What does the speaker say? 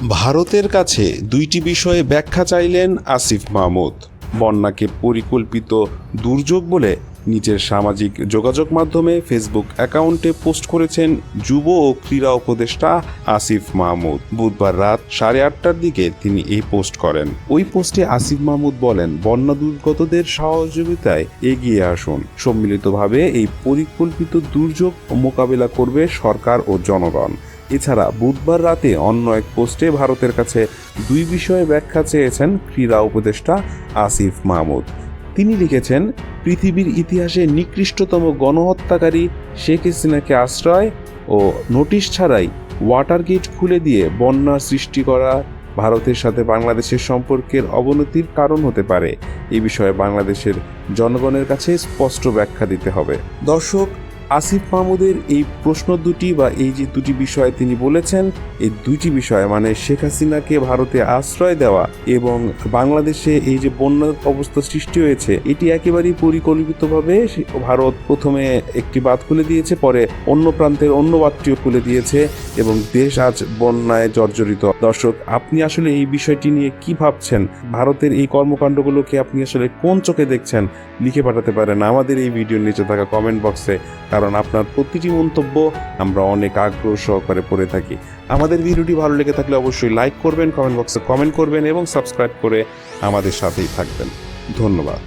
ভারতের কাছে দুইটি বিষয়ে ব্যাখ্যা চাইলেন আসিফ মাহমুদ। বন্যাকে পরিকল্পিত দুর্যোগ বলে নিজের সামাজিক যোগাযোগ মাধ্যমে ফেসবুক অ্যাকাউন্টে পোস্ট করেছেন যুব ও ক্রীড়া উপদেষ্টা আসিফ মাহমুদ। বুধবার রাত সাড়ে আটটার দিকে তিনি এই পোস্ট করেন। ওই পোস্টে আসিফ মাহমুদ বলেন, বন্যা দুর্গতদের সহযোগিতায় এগিয়ে আসুন। সম্মিলিতভাবে এই পরিকল্পিত দুর্যোগ মোকাবিলা করবে সরকার ও জনগণ। এছাড়া বুধবার রাতে অন্য এক পোস্টে ভারতের কাছে দুই বিষয়ে ব্যাখ্যা চেয়েছেন ক্রীড়া উপদেষ্টা আসিফ মাহমুদ। তিনি লিখেছেন, পৃথিবীর ইতিহাসে নিকৃষ্টতম গণহত্যাকারী শেখ হাসিনাকে আশ্রয় ও নোটিশ ছাড়াই ওয়াটার গেট খুলে দিয়ে বন্যার সৃষ্টি করা ভারতের সাথে বাংলাদেশের সম্পর্কের অবনতির কারণ হতে পারে। এ বিষয়ে বাংলাদেশের জনগণের কাছে স্পষ্ট ব্যাখ্যা দিতে হবে। দর্শক আসিফ মাহমুদের এই প্রশ্ন দুটি বা এই যে দুটি বিষয় তিনি বলেছেন, এই দুইটি বিষয় মানে শেখ হাসিনাকে ভারতে আশ্রয় দেওয়া এবং বাংলাদেশে এই যে বন্যার অবস্থা সৃষ্টি হয়েছে, এটি একেবারেই পরিকল্পিতভাবে ভারত প্রথমে একটি বাঁধ খুলে দিয়েছে, পরে অন্য প্রান্তের অন্য বাঁধটিও খুলে দিয়েছে এবং দেশ আজ বন্যায় জর্জরিত। দর্শক, আপনি আসলে এই বিষয়টি নিয়ে কি ভাবছেন? ভারতের এই কর্মকাণ্ডগুলোকে আপনি আসলে কোন চোখে দেখছেন? লিখে পাঠাতে পারেন আমাদের এই ভিডিওর নিচে থাকা কমেন্ট বক্সে কারণ আপনার প্রতিটি মন্তব্য আমরা অনেক আগ্রহ সহকারে পড়ে থাকি। আমাদের ভিডিওটি ভালো লেগে থাকলে অবশ্যই লাইক করবেন কমেন্ট বক্সে কমেন্ট করবেন এবং সাবস্ক্রাইব করে আমাদের সাথেই থাকবেন। ধন্যবাদ।